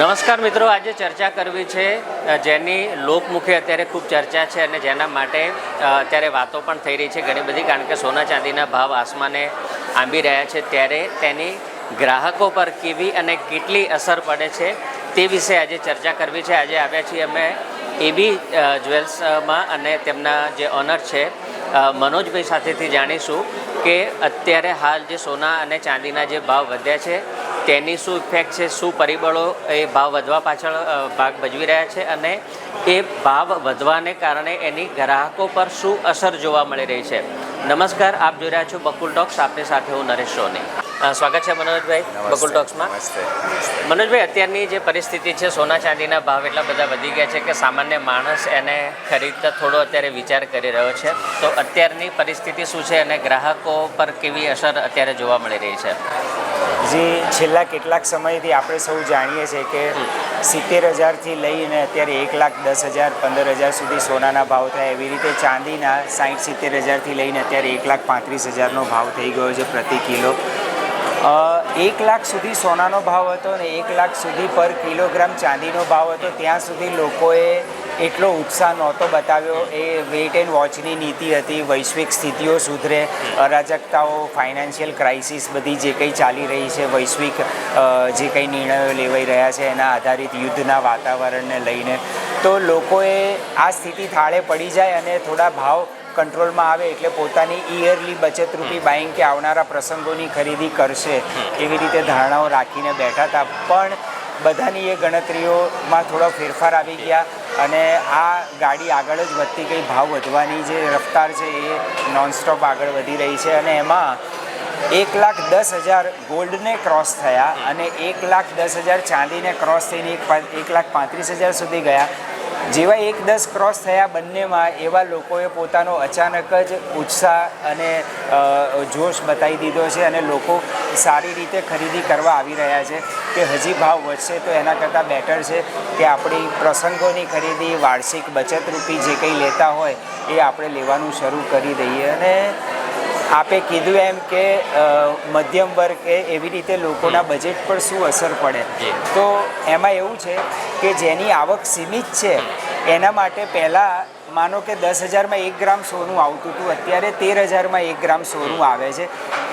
નમસ્કાર મિત્રો, આજે ચર્ચા કરવી છે જેની લોકમુખી અત્યારે ખૂબ ચર્ચા છે અને જેના માટે અત્યારે વાતો પણ થઈ રહી છે ઘણી બધી, કારણ કે સોના ચાંદીના ભાવ આસમાને આંબી રહ્યા છે. ત્યારે તેની ગ્રાહકો પર કેવી અને કેટલી અસર પડે છે તે વિશે આજે ચર્ચા કરવી છે. આજે આવ્યા છીએ અમે એબી જ્વેલ્સમાં અને તેમના જે ઓનર છે મનોજભાઈ સાથેથી જાણીશું કે અત્યારે હાલ જે સોના અને ચાંદીના જે ભાવ વધ્યા છે તેની શું ઇફેક્ટ છે શું પરિબળો એ ભાવ વધવા પાછળ ભાગ ભજવી રહ્યા છે અને એ ભાવ વધવાને કારણે એની ગ્રાહકો પર શું અસર જોવા મળી રહી છે. નમસ્કાર આપ જોઈ રહ્યા છો બકુલ ટોક્સ. આપની સાથે હું નરેશ સોની. સ્વાગત છે મનોજભાઈ બકુલ ટોક્સમાં. મનોજભાઈ અત્યારની જે પરિસ્થિતિ છે સોના ચાંદીના ભાવ એટલા બધા વધી ગયા છે કે સામાન્ય માણસ એને ખરીદતા થોડો અત્યારે વિચાર કરી રહ્યો છે. તો અત્યારની પરિસ્થિતિ શું છે અને ગ્રાહકો પર કેવી અસર અત્યારે જોવા મળી રહી છે? જે છેલ્લા કેટલાક સમયથી આપણે સૌ જાણીએ છીએ કે સિત્તેર હજારથી લઈને અત્યારે એક લાખ દસ હજાર, પંદર હજાર સુધી સોનાના ભાવ થાય. એવી રીતે ચાંદીના સાઠ સિત્તેર હજારથી લઈને અત્યારે એક લાખ પાંત્રીસ હજારનો ભાવ થઈ ગયો છે પ્રતિ કિલો. એક લાખ સુધી સોનાનો ભાવ હતો ને એક લાખ સુધી પર કિલોગ્રામ ચાંદીનો ભાવ હતો. ત્યાં સુધી લોકોએ એટલો ઉત્સાહ નહોતો બતાવ્યો. એ વેઇટ એન્ડ વોચની નીતિ હતી વૈશ્વિક સ્થિતિઓ સુધરે અરાજકતાઓ ફાઇનાન્શિયલ ક્રાઇસિસ બધી જે કંઈ ચાલી રહી છે વૈશ્વિક જે કંઈ નિર્ણયો લેવાઈ રહ્યા છે એના આધારિત યુદ્ધના વાતાવરણને લઈને. તો લોકોએ આ સ્થિતિ થાળે પડી જાય અને થોડા ભાવ કંટ્રોલમાં આવે એટલે પોતાની ઈયરલી બચતરૂપી બાઇંગ કે આવનારા પ્રસંગોની ખરીદી કરશે એવી રીતે ધારણાઓ રાખીને બેઠા હતા. પણ બધાની એ ગણતરીઓમાં થોડો ફેરફાર આવી ગયા. અને આ ગાડી આગળ જ વધતી ગઈ. ભાવ વધવાની જે રફતાર છે એ નોનસ્ટોપ આગળ વધી રહી છે અને એમાં એક લાખ દસ હજાર ગોલ્ડને ક્રોસ થયા અને એક લાખ દસ હજાર ચાંદીને ક્રોસ થઈને એક લાખ પાંત્રીસ હજાર સુધી ગયા. જેવા એક દસ ક્રોસ થયા બંનેમાં એવા લોકોએ પોતાનો અચાનક જ ઉત્સાહ અને જોશ બતાવી દીધો છે અને લોકો સારી રીતે ખરીદી કરવા આવી રહ્યા છે કે હજી ભાવ વધશે તો એના કરતાં બેટર છે કે આપણી પ્રસંગોની ખરીદી, વાર્ષિક બચતરૂપી જે કંઈ લેતા હોય એ આપણે લેવાનું શરૂ કરી દઈએ અને આપે કીધું એમ કે મધ્યમ વર્ગ કે એવી રીતે લોકોના બજેટ પર શું અસર પડે. તો એમાં એવું છે કે જેની આવક સીમિત છે એના માટે પહેલાં માનો કે દસ હજારમાં એક ગ્રામ સોનું આવતું હતું અત્યારે તેર હજારમાં એક ગ્રામ સોનું આવે છે.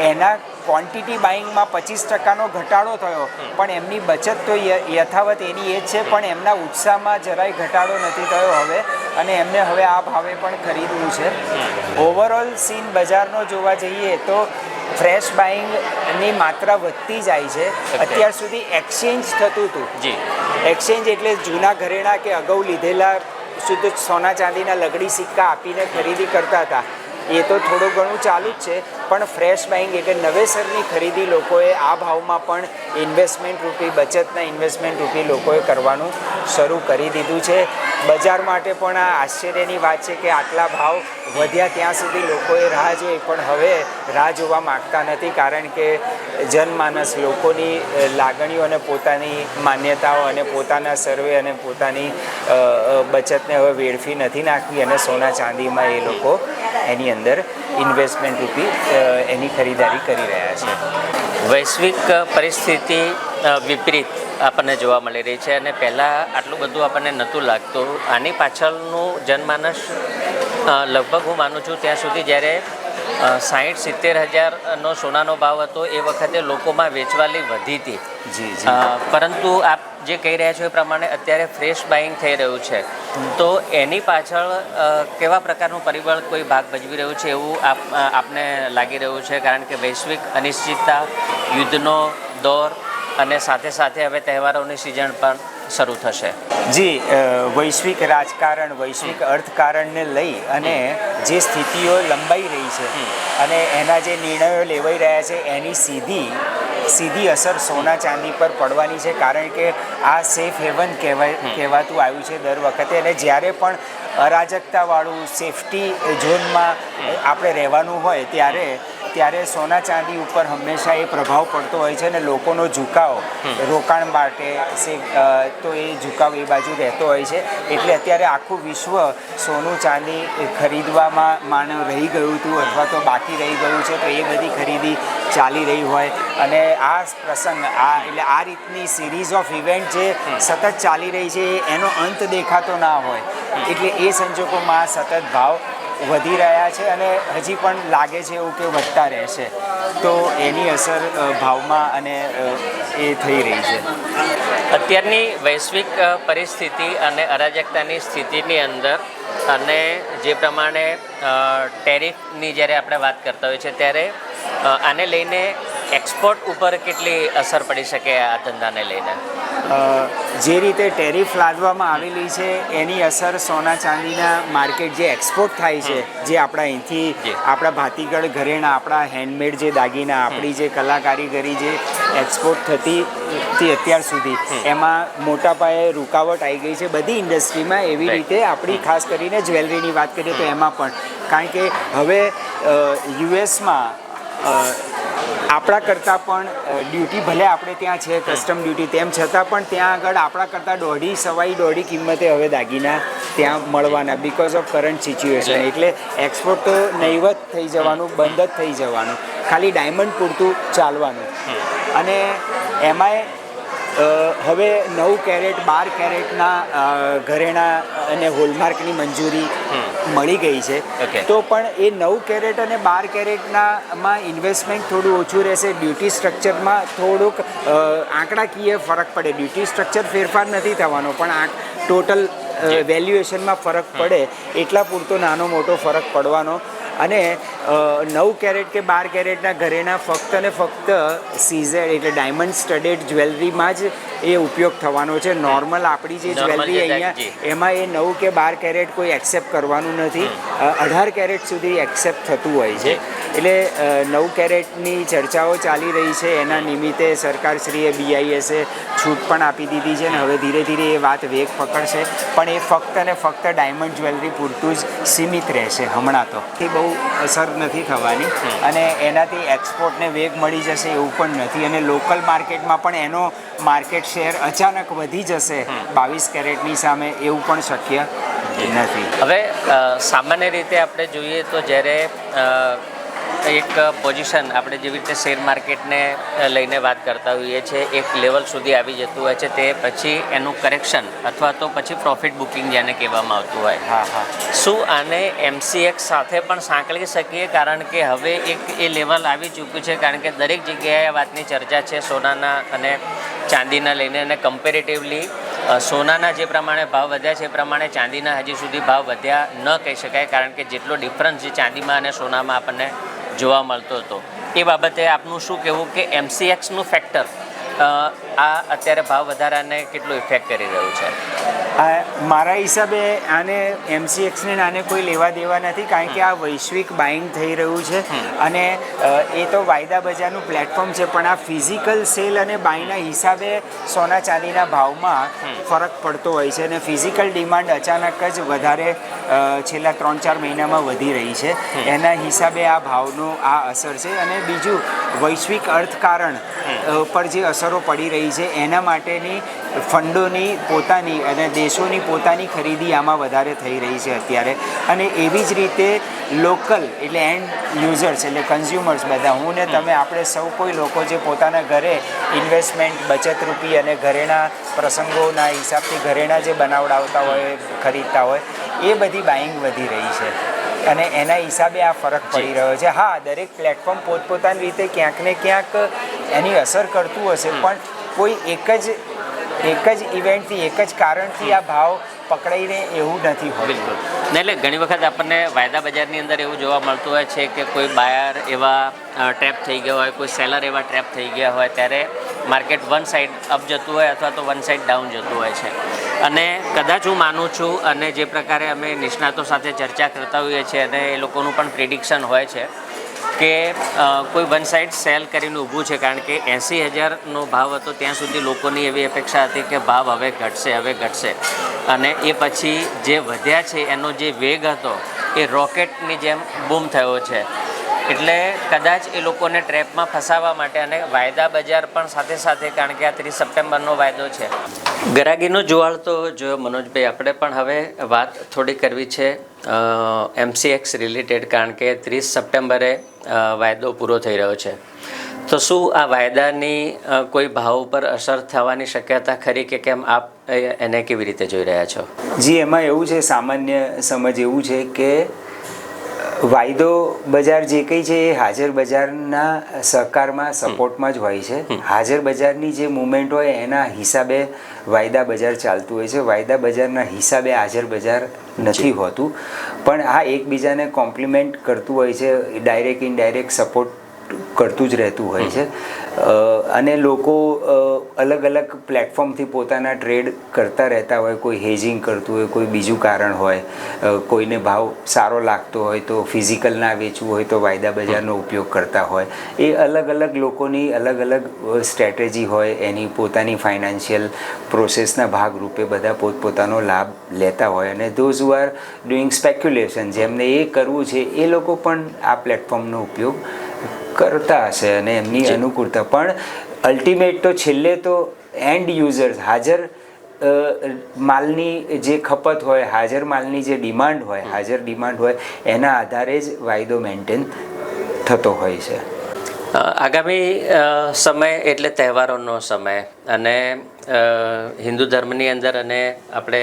એના ક્વોન્ટિટી બાઇંગમાં પચીસ ટકાનો ઘટાડો થયો પણ એમની બચત તો યથાવત એની એ જ છે પણ એમના ઉત્સાહમાં જરાય ઘટાડો નથી થયો. હવે અને એમને હવે આ ભાવે પણ ખરીદવું છે. ઓવરઓલ સીન બજારનો જોવા જઈએ તો ફ્રેશ બાઇંગની માત્રા વધતી જાય છે. અત્યાર સુધી એક્સચેન્જ થતું હતું. જી. એક્સચેન્જ એટલે જૂના ઘરેણા કે અગાઉ લીધેલા શુદ્ધ સોના ચાંદીના લગડી સિક્કા આપીને ખરીદી કરતા હતા. એ તો થોડું ઘણું ચાલુ જ છે પણ ફ્રેશ બાઇંગ એટલે નવેસરની ખરીદી લોકોએ આ ભાવમાં પણ ઇન્વેસ્ટમેન્ટ રૂપી બચતના ઇન્વેસ્ટમેન્ટ રૂપી લોકોએ કરવાનું શરૂ કરી દીધું છે. બજાર માટે પણ આ આશ્ચર્યની વાત છે કે આટલા ભાવ વધ્યા ત્યાં સુધી લોકોએ રાહ જોઈ. પણ હવે રાહ જોવા માગતા નથી કારણ કે જનમાનસ લોકોની લાગણીઓ અને પોતાની માન્યતાઓ અને પોતાના સર્વે અને પોતાની બચતને હવે વેડફી નથી નાખવી અને સોના ચાંદીમાં એ લોકો એની અંદર ઇન્વેસ્ટમેન્ટ રૂપી એની ખરીદારી કરી રહ્યા છે. વૈશ્વિક પરિસ્થિતિ વિપરીત આપણને જોવા મળી રહી છે અને પહેલાં આટલું બધું આપણને નહોતું લાગતું. આની પાછળનું જનમાનસ લગભગ હું માનું છું ત્યાં સુધી જ્યારે સાહીઠ સિત્તેર હજારનો સોનાનો ભાવ હતો એ વખતે લોકોમાં વેચવાલી વધી હતી. જી પરંતુ આપ જે કહી રહ્યા છો એ પ્રમાણે અત્યારે ફ્રેશ બાઇંગ થઈ રહ્યું છે. તો એની પાછળ કેવા પ્રકારનું પરિબળ કોઈ ભાગ ભજવી રહ્યું છે એવું આપ આપને લાગી રહ્યું છે? કારણ કે વૈશ્વિક અનિશ્ચિતતા યુદ્ધનો દોર અને સાથે સાથે હવે તહેવારોની સિઝન પણ શરૂ થશે. જી વૈશ્વિક રાજકારણ વૈશ્વિક અર્થકારણને લઈ અને જે સ્થિતિઓ લંબાઈ રહી છે અને એના જે નિર્ણયો લેવાઈ રહ્યા છે એની સીધી સીધી અસર સોના ચાંદી પર પડવાની છે કારણ કે આ સેફ હેવન કહેવાય કહેવાતું આવ્યું છે દર વખતે. અને જ્યારે પણ અરાજકતાવાળું સેફટી ઝોનમાં આપણે રહેવાનું હોય ત્યારે ત્યારે સોના ચાંદી ઉપર હંમેશા એ પ્રભાવ પડતો હોય છે અને લોકોનો ઝુકાવ રોકાણ માટે તો એ ઝુકાવ એ બાજુ રહેતો હોય છે. એટલે અત્યારે આખું વિશ્વ સોનું ચાંદી ખરીદવામાં માનવ રહી ગયું હતું અથવા તો બાકી રહી ગયું છે તો એ બધી ખરીદી ચાલી રહી હોય. અને આ પ્રસંગ આ એટલે આ રીતની સિરીઝ ઓફ ઇવેન્ટ જે સતત ચાલી રહી છે એ- એનો અંત દેખાતો ના હોય. એટલે એ સંજોગોમાં સતત ભાવ વધી રહ્યા છે અને હજી પણ લાગે છે એવું કે વધતા રહેશે. તો એની અસર ભાવમાં અને એ થઈ રહી છે. અત્યારની વૈશ્વિક પરિસ્થિતિ અને અરાજકતાની સ્થિતિની અંદર અને જે પ્રમાણે ટેરિફની જ્યારે આપણે વાત કરતા હોઈએ છીએ ત્યારે આને લઈને એક્સપોર્ટ ઉપર કેટલી અસર પડી શકે આ ધંધાને લઈને? જે રીતે ટેરિફ લાદવામાં આવેલી છે એની અસર સોના ચાંદીના માર્કેટ જે એક્સપોર્ટ થાય છે જે આપણા અહીંથી આપણા ભાતીગળ ઘરેણા આપણા હેન્ડમેડ જે દાગીના આપણી જે કલાકારીગરી જે એક્સપોર્ટ થતી હતી અત્યાર સુધી એમાં મોટા પાયે રૂકાવટ આવી ગઈ છે બધી ઇન્ડસ્ટ્રીમાં. એવી રીતે આપણી ખાસ કરીને જ્વેલરીની વાત કરીએ તો એમાં પણ. કારણ કે હવે યુએસમાં આપણા કરતાં પણ ડ્યુટી ભલે આપણે ત્યાં છે કસ્ટમ ડ્યુટી તેમ છતાં પણ ત્યાં આગળ આપણા કરતાં દોઢી સવાઈ દોઢી કિંમતે હવે દાગીના ત્યાં મળવાના બિકોઝ ઓફ કરંટ સિચ્યુએશન એટલે એક્સપોર્ટ તો નહીવત થઈ જવાનું બંધ જ થઈ જવાનું. ખાલી ડાયમંડ પૂરતું ચાલવાનું. અને એમાંય હવે નવ કેરેટ બાર કેરેટના ઘરેણા અને હોલમાર્કની મંજૂરી મળી ગઈ છે. તો પણ એ નવ કેરેટ અને બાર કેરેટનામાં ઇન્વેસ્ટમેન્ટ થોડું ઓછું રહેશે. ડ્યુટી સ્ટ્રક્ચરમાં થોડુંક આંકડાકીય ફરક પડે. ડ્યુટી સ્ટ્રક્ચર ફેરફાર નથી થવાનો પણ આ ટોટલ વેલ્યુએશનમાં ફરક પડે. એટલા પૂરતો નાનો મોટો ફરક પડવાનો. અને નવ કેરેટ કે બાર કેરેટના ઘરેના ફક્ત ને ફક્ત સીઝેડ એટલે ડાયમંડ સ્ટડેડ જ્વેલરીમાં જ એ ઉપયોગ થવાનો છે. નોર્મલ આપણી જે જ્વેલરી અહીંયા એમાં એ નવ કે બાર કેરેટ કોઈ એક્સેપ્ટ કરવાનું નથી. અઢાર કેરેટ સુધી એક્સેપ્ટ થતું હોય છે. એટલે નવ કેરેટની ચર્ચાઓ ચાલી રહી છે. એના નિમિત્તે સરકારશ્રીએ બીઆઈએસે છૂટ પણ આપી દીધી છે અને હવે ધીરે ધીરે એ વાત વેગ પકડશે. પણ એ ફક્ત ને ફક્ત ડાયમંડ જ્વેલરી પૂરતું જ સીમિત રહેશે હમણાં તો. એ બહુ અસર નથી થવાની. અને એનાથી એક્સપોર્ટને વેગ મળી જશે એવું પણ નથી. અને લોકલ માર્કેટમાં પણ એનો માર્કેટ શેર અચાનક વધી જશે. બાવીસ કેરેટની સામે એવું પણ શક્ય નથી. હવે સામાન્ય રીતે આપણે જોઈએ તો જ્યારે એક પોઝિશન આપણે જેવી રીતે શેર માર્કેટને લઈને વાત કરતા હોઈએ છીએ એક લેવલ સુધી આવી જતું હોય છે તે પછી એનું કરેક્શન અથવા તો પછી પ્રોફિટ બુકિંગ જેને કહેવામાં આવતું હોય. હા હા. શું આને એમસીએક્સ સાથે પણ સાંકળી શકીએ? કારણ કે હવે એક એ લેવલ આવી ચૂક્યું છે કારણ કે દરેક જગ્યાએ આ વાતની ચર્ચા છે સોનાના અને ચાંદીના લઈને અને કમ્પેરેટિવલી સોનાના જે પ્રમાણે ભાવ વધ્યા છે એ પ્રમાણે ચાંદીના હજી સુધી ભાવ વધ્યા ન કહી શકાય કારણ કે જેટલો ડિફરન્સ જે ચાંદીમાં અને સોનામાં આપણને જોવા મળતો હતો. એ બાબતે આપનું શું કહેવું કે એમસીએક્સનું ફેક્ટર આ અત્યારે ભાવ વધારાને કેટલું ઇફેક્ટ કરી રહ્યું છે? આ મારા હિસાબે આને એમસીએક્સને આને કોઈ લેવા દેવા નથી કારણ કે આ વૈશ્વિક બાઇંગ થઈ રહ્યું છે. અને એ તો વાયદા બજારનું પ્લેટફોર્મ છે પણ આ ફિઝિકલ સેલ અને બાયના હિસાબે સોના ચાંદીના ભાવમાં ફરક પડતો હોય છે અને ફિઝિકલ ડિમાન્ડ અચાનક જ વધારે છેલ્લા ત્રણ ચાર મહિનામાં વધી રહી છે. એના હિસાબે આ ભાવનો આ અસર છે. અને બીજું વૈશ્વિક અર્થકારણ પર જે અસરો પડી રહી છે. એના માટેની ફંડોની પોતાની અને દેશોની પોતાની ખરીદી આમાં વધારે થઈ રહી છે અત્યારે. અને એવી જ રીતે લોકલ એટલે એન્ડ યુઝર્સ એટલે કન્ઝ્યુમર્સ બધા. હું ને તમે આપણે સૌ કોઈ લોકો જે પોતાના ઘરે ઇન્વેસ્ટમેન્ટ બચત રૂપી અને ઘરેણા પ્રસંગોના હિસાબથી ઘરેણા જે બનાવડાવતા હોય ખરીદતા હોય એ બધી બાઇંગ વધી રહી છે. અને એના હિસાબે આ ફરક પડી રહ્યો છે. હા દરેક પ્લેટફોર્મ પોતપોતાની રીતે ક્યાંક ને ક્યાંક એની અસર કરતું હશે પણ કોઈ એક જ એક જ ઇવેન્ટથી એક જ કારણથી આ ભાવ પકડાઈને એવું નથી બિલકુલ. ને એટલે ઘણી વખત આપણને વાયદા બજારની અંદર એવું જોવા મળતું હોય છે કે કોઈ બાયર એવા ટ્રેપ થઈ ગયા હોય, કોઈ સેલર એવા ટ્રેપ થઈ ગયા હોય, ત્યારે માર્કેટ વન સાઈડ અપ જતું હોય અથવા તો વન સાઈડ ડાઉન જતું હોય છે. અને કદાચ હું માનું છું અને જે પ્રકારે અમે નિષ્ણાતો સાથે ચર્ચા કરતા હોઈએ છીએ અને એ લોકોનું પણ પ્રિડિક્શન હોય છે કે કોઈ વન સાઈડ સેલ કરીને ઊભું છે, કારણ કે એંસી હજારનો ભાવ હતો, ત્યાં સુધી લોકોની એવી અપેક્ષા હતી કે ભાવ હવે ઘટશે હવે ઘટશે. અને એ પછી જે વધ્યા છે, એનો જે વેગ હતો, એ રોકેટની જેમ બૂમ થયો છે. એટલે કદાચ એ લોકોને ટ્રેપમાં ફસાવવા માટે અને વાયદા બજાર પણ સાથે સાથે, કારણ કે આ ત્રીસ સપ્ટેમ્બરનો વાયદો છે. ગરાગીનો જુવાળ તો જોયો, મનોજભાઈ, આપણે પણ હવે વાત થોડી કરવી છે. એમસીએક્સ રિલેટેડ કારણ કે ત્રીસ સપ્ટેમ્બરે વાયદો પૂરો થઈ રહ્યો છે. તો શું આ વાયદાની કોઈ ભાવ ઉપર અસર થવાની શક્યતા ખરી કે કેમ આપ એને કેવી રીતે જોઈ રહ્યા છો? જી, એમાં એવું છે, સામાન્ય સમજ એવું છે કે વાયદો બજાર જે કંઈ છે એ હાજર બજારના સહકારમાં સપોર્ટમાં જ હોય છે. હાજર બજારની જે મુવમેન્ટ હોય એના હિસાબે વાયદા બજાર ચાલતું હોય છે. વાયદા બજારના હિસાબે હાજર બજાર નથી હોતું. પણ આ એકબીજાને કોમ્પ્લિમેન્ટ કરતું હોય છે ડાયરેક્ટ ઇનડાયરેક્ટ સપોર્ટ કરતું જ રહેતું હોય છે. અને લોકો અલગ અલગ પ્લેટફોર્મથી પોતાના ટ્રેડ કરતા રહેતા હોય, કોઈ હેજિંગ કરતું હોય, કોઈ બીજું કારણ હોય કોઈને ભાવ સારો લાગતો હોય તો ફિઝિકલ ના વેચવું હોય તો વાયદા બજારનો ઉપયોગ કરતા હોય. એ અલગ અલગ લોકોની અલગ અલગ સ્ટ્રેટેજી હોય, એની પોતાની ફાઇનાન્શિયલ પ્રોસેસના ભાગરૂપે બધા પોતપોતાનો લાભ લેતા હોય. અને those who are doing speculation જેમને એ કરવું છે, એ લોકો પણ આ પ્લેટફોર્મનો ઉપયોગ કરતા હશે અને એમની અનુકૂળતા. પણ અલ્ટિમેટ તો છેલ્લે તો એન્ડ યુઝર્સ હાજર માલની જે ખપત હોય હાજર માલની જે ડિમાન્ડ હોય હાજર ડિમાન્ડ હોય એના આધારે જ વાયદો મેન્ટેન થતો હોય છે. આગામી સમય એટલે તહેવારોનો સમય અને હિન્દુ ધર્મની અંદર અને આપણે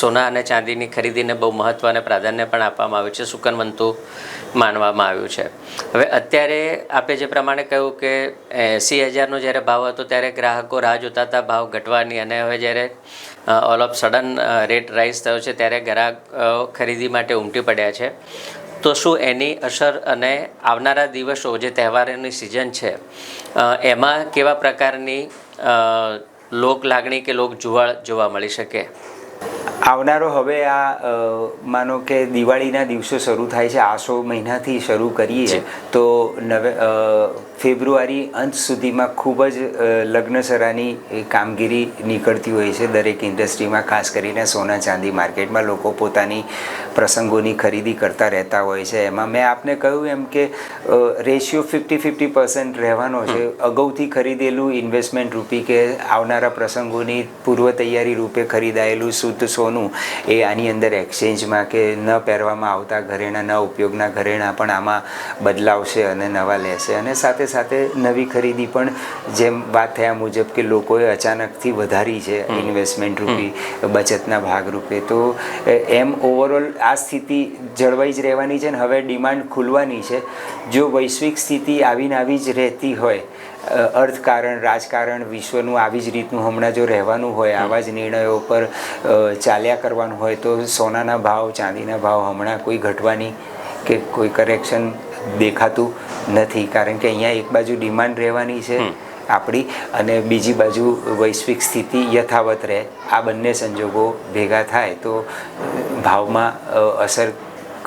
સોના અને ચાંદીની ખરીદીને બહુ મહત્ત્વ અને પ્રાધાન્ય પણ આપવામાં આવ્યું છે. સુકનવંતુ માનવામાં આવ્યું છે. હવે અત્યારે આપે જે પ્રમાણે કહ્યું કે એંસી હજારનો જ્યારે ભાવ હતો ત્યારે ગ્રાહકો રાહ જોતા હતા ભાવ ઘટવાની અને હવે જ્યારે all of sudden rate rise થયો છે ત્યારે ગ્રાહક ખરીદી માટે ઉમટી પડ્યા છે. તો શું એની અસર અને આવનારા દિવસો જે તહેવારોની સિઝન છે એમાં કેવા પ્રકારની લોક લાગણી કે લોક જુવાળ જોવા મળી શકે? આવનારો હવે આ માનો કે દિવાળીના દિવસો શરૂ થાય છે આસો મહિનાથી શરૂ કરીએ. તો નવે ફેબ્રુઆરી અંત સુધીમાં ખૂબ જ લગ્નસરાની એ કામગીરી નીકળતી હોય છે દરેક ઇન્ડસ્ટ્રીમાં ખાસ કરીને સોના ચાંદી માર્કેટમાં લોકો પોતાની પ્રસંગોની ખરીદી કરતા રહેતા હોય છે. એમાં મેં આપને કહ્યું એમ કે રેશિયો ફિફ્ટી ફિફ્ટી પર્સન્ટ રહેવાનો છે. અગાઉથી ખરીદેલું ઇન્વેસ્ટમેન્ટ રૂપી કે આવનારા પ્રસંગોની પૂર્વ તૈયારી રૂપે ખરીદાયેલું શુદ્ધ સોનું એ આની અંદર એક્સચેન્જમાં કે ન પહેરવામાં આવતા ઘરેણા ન ઉપયોગના ઘરેણા પણ આમાં બદલાવશે અને નવા લેશે. અને સાથે સાથે નવી ખરીદી પણ જેમ વાત થયા મુજબ કે લોકોએ અચાનકથી વધારી છે ઇન્વેસ્ટમેન્ટ રૂપી બચતના ભાગરૂપે તો એમ ઓવરઓલ આ સ્થિતિ જળવાઈ જ રહેવાની છે ને હવે ડિમાન્ડ ખુલવાની છે. જો વૈશ્વિક સ્થિતિ આવીને આવી જ રહેતી હોય અર્થકારણ રાજકારણ વિશ્વનું આવી જ રીતનું હમણાં જો રહેવાનું હોય આવા જ નિર્ણયો પર ચાલ્યા કરવાનું હોય તો સોનાના ભાવ ચાંદીના ભાવ હમણાં કોઈ ઘટવાની કે કોઈ કરેક્શન દેખાતું નથી. કારણ કે અહીંયા એક બાજુ ડિમાન્ડ રહેવાની છે આપણી અને બીજી બાજુ વૈશ્વિક સ્થિતિ યથાવત રહે. આ બંને સંજોગો ભેગા થાય તો ભાવમાં અસર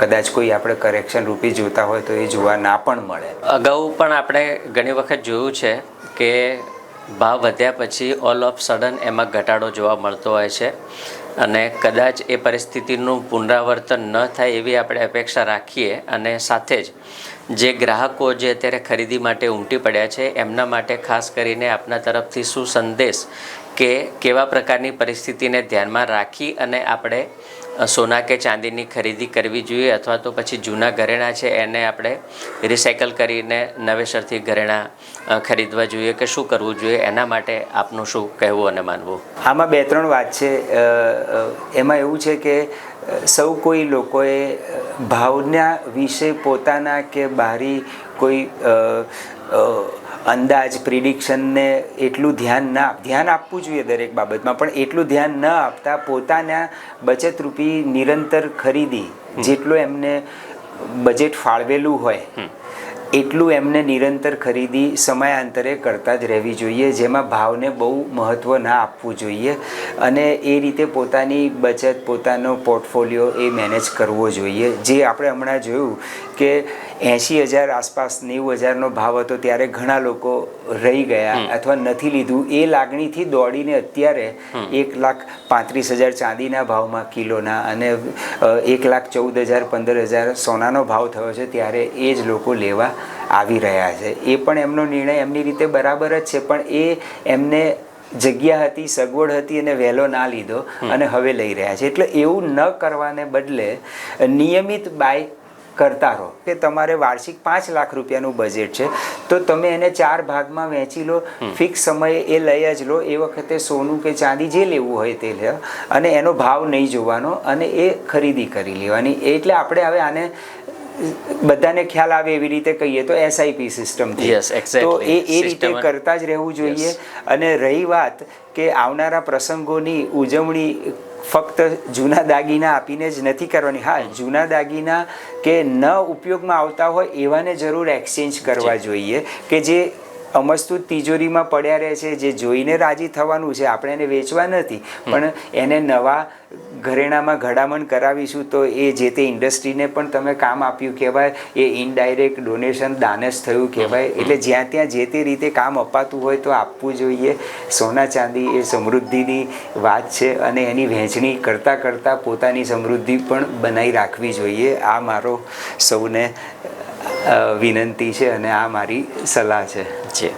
કદાચ કોઈ આપણે કરેક્શન રૂપી જોતા હોય તો એ જોવા ના પણ મળે. અગાઉ પણ આપણે ઘણી વખત જોયું છે કે ભાવ વધ્યા પછી ઓલ ઓફ સડન એમાં ઘટાડો જોવા મળતો હોય છે. અને કદાચ એ પરિસ્થિતિનું પુનરાવર્તન ન થાય એવી આપણે અપેક્ષા રાખીએ અને સાથે જ જે ગ્રાહકો જે અત્યારે ખરીદી માટે ઉમટી પડ્યા છે, એમના માટે ખાસ કરીને આપના તરફથી શું સંદેશ કે કેવા પ્રકારની પરિસ્થિતિને ધ્યાનમાં રાખી અને આપણે સોના કે ચાંદીની ખરીદી કરવી જોઈએ અથવા તો પછી જૂના ઘરેણાં છે એને આપણે રિસાયકલ કરીને નવેસરથી ઘરેણાં ખરીદવા જોઈએ કે શું કરવું જોઈએ? એના માટે આપનું શું કહેવું અને માનવું? આમાં બે ત્રણ વાત છે. એમાં એવું છે કે સૌ કોઈ લોકોએ ભાવના વિશે પોતાના કે બારી કોઈ અંદાજ પ્રિડિક્શનને એટલું ધ્યાન ના ધ્યાન આપવું જોઈએ દરેક બાબતમાં પણ એટલું ધ્યાન ન આપતા પોતાના બચતરૂપી નિરંતર ખરીદી જેટલો એમને બજેટ ફાળવેલું હોય એટલું એમને નિરંતર ખરીદી સમયાંતરે કરતા જ રહેવી જોઈએ જેમાં ભાવને બહુ મહત્ત્વ ના આપવું જોઈએ અને એ રીતે પોતાની બચત પોતાનો પોર્ટફોલિયો એ મેનેજ કરવો જોઈએ. જે આપણે હમણાં જોયું કે એંશી હજાર આસપાસ નેવું હજારનો ભાવ હતો ત્યારે ઘણા લોકો રહી ગયા અથવા નથી લીધું. એ લાગણીથી દોડીને અત્યારે એક લાખ પાંત્રીસ હજાર ચાંદીના ભાવમાં કિલોના અને એક લાખ ચૌદ હજાર પંદર હજાર સોનાનો ભાવ થયો છે ત્યારે એ જ લોકો લેવા આવી રહ્યા છે. એ પણ એમનો નિર્ણય એમની રીતે બરાબર જ છે પણ એ એમને જગ્યા હતી સગવડ હતી અને વહેલો ના લીધો અને હવે લઈ રહ્યા છે. એટલે એવું ન કરવાને બદલે નિયમિત બાય કરતા રહો. કે તમારે વાર્ષિક પાંચ લાખ રૂપિયાનું બજેટ છે. તો તમે એને ચાર ભાગમાં વહેંચી લો ફિક્સ સમયે એ લઈ જ લો. એ વખતે સોનું કે ચાંદી જે લેવું હોય તે લે. અને એનો ભાવ નહીં જોવાનો અને એ ખરીદી કરી લેવાની. એટલે આપણે હવે આને બધાને ખ્યાલ આવે એવી રીતે કહીએ તો એસઆઈપી સિસ્ટમ તો એ એ રીતે કરતા જ રહેવું જોઈએ. અને રહી વાત કે આવનારા પ્રસંગોની ઉજવણી ફક્ત જૂના દાગીના આપીને જ નથી કરવાની. હા જૂના દાગીના કે ન ઉપયોગમાં આવતા હોય એવાને જરૂર એક્સચેન્જ કરવા જોઈએ કે જે અમસ્તુ તિજોરીમાં પડ્યા રહે છે જે જોઈને રાજી થવાનું છે. આપણે એને વેચવા નથી પણ એને નવા ઘરેણામાં ઘડામણ કરાવીશું તો એ જે તે ઇન્ડસ્ટ્રીને પણ તમે કામ આપ્યું કહેવાય એ ઇનડાયરેક્ટ ડોનેશન દાનસ થયું કહેવાય. એટલે જ્યાં ત્યાં જે તે રીતે કામ અપાતું હોય તો આપવું જોઈએ. સોના ચાંદી એ સમૃદ્ધિની વાત છે અને એની વહેંચણી કરતાં કરતાં પોતાની સમૃદ્ધિ પણ બનાવી રાખવી જોઈએ. આ મારો સૌને વિનંતી છે અને આ મારી સલાહ છે. છે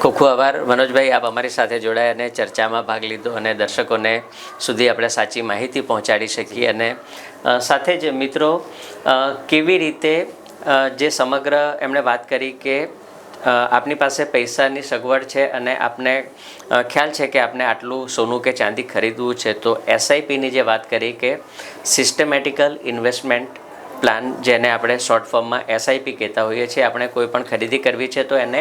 ખૂબ ખૂબ આભાર. મનોજભાઈ, આપ અમારી સાથે જોડાયા અને ચર્ચામાં ભાગ લીધો અને દર્શકોને સુધી આપણે સાચી માહિતી પહોંચાડી શકીએ અને સાથે જ મિત્રો કેવી રીતે જે સમગ્ર એમણે વાત કરી કે આપની પાસે પૈસાની સગવડ છે અને આપને ખ્યાલ છે કે આપને આટલું સોનું કે ચાંદી ખરીદવું છે, તો એસઆઈપીની જે વાત કરી કે સિસ્ટમેટિકલ ઇન્વેસ્ટમેન્ટ પ્લાન જેને આપણે શોર્ટ ફોર્મમાં એસઆઈપી કહેતા હોઈએ છીએ. આપણે કોઈ પણ ખરીદી કરવી છે તો એને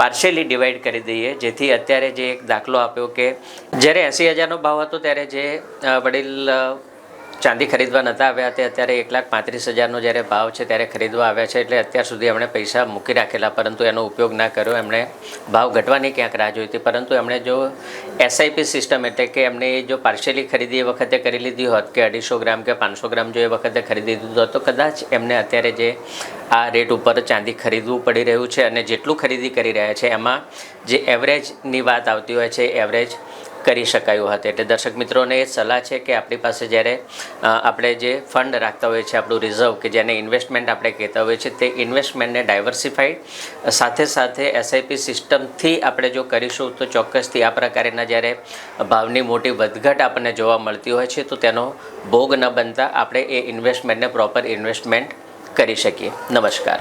પાર્શિયલી ડિવાઈડ કરી દઈએ. જેથી અત્યારે જે એક દાખલો આપ્યો કે જ્યારે એંસી હજારનો ભાવ હતો, ત્યારે જે વડીલ ચાંદી ખરીદવા નહોતા આવ્યા તે અત્યારે એક લાખ પાંત્રીસ હજારનો જ્યારે ભાવ છે ત્યારે ખરીદવા આવ્યા છે એટલે અત્યાર સુધી એમણે પૈસા મૂકી રાખેલા, પરંતુ એનો ઉપયોગ ના કર્યો. એમણે ભાવ ઘટવાની ક્યાંક રાહ જોઈ હતી, પરંતુ એમણે જો એસઆઈપી સિસ્ટમ એટલે કે એમણે જો પાર્શિયલી ખરીદી એ વખતે કરી લીધી હોત કે અઢીસો ગ્રામ કે પાંચસો ગ્રામ જો એ વખતે ખરીદી દીધું હોત, તો કદાચ એમને અત્યારે જે આ રેટ ઉપર ચાંદી ખરીદવું પડી રહ્યું છે અને જેટલું ખરીદી કરી રહ્યા છે, એમાં જે એવરેજની વાત આવતી હોય છે એવરેજ કરી શકાયું હતું. એટલે દર્શક મિત્રોને એ સલાહ છે કે આપણી પાસે જ્યારે આપણે જે ફંડ રાખતા હોઈએ છીએ, આપણું રિઝર્વ કે જેને ઇન્વેસ્ટમેન્ટ આપણે કહેતા હોઈએ છીએ, તે ઇન્વેસ્ટમેન્ટને ડાયવર્સિફાઈડ સાથે સાથે એસઆઈપી સિસ્ટમથી આપણે જો કરીશું, તો ચોક્કસથી આ પ્રકારના જ્યારે ભાવની મોટી વધઘટ આપણને જોવા મળતી હોય છે, તો તેનો ભોગ ન બનતા આપણે એ ઇન્વેસ્ટમેન્ટને પ્રોપર ઇન્વેસ્ટમેન્ટ કરી શકીએ. નમસ્કાર.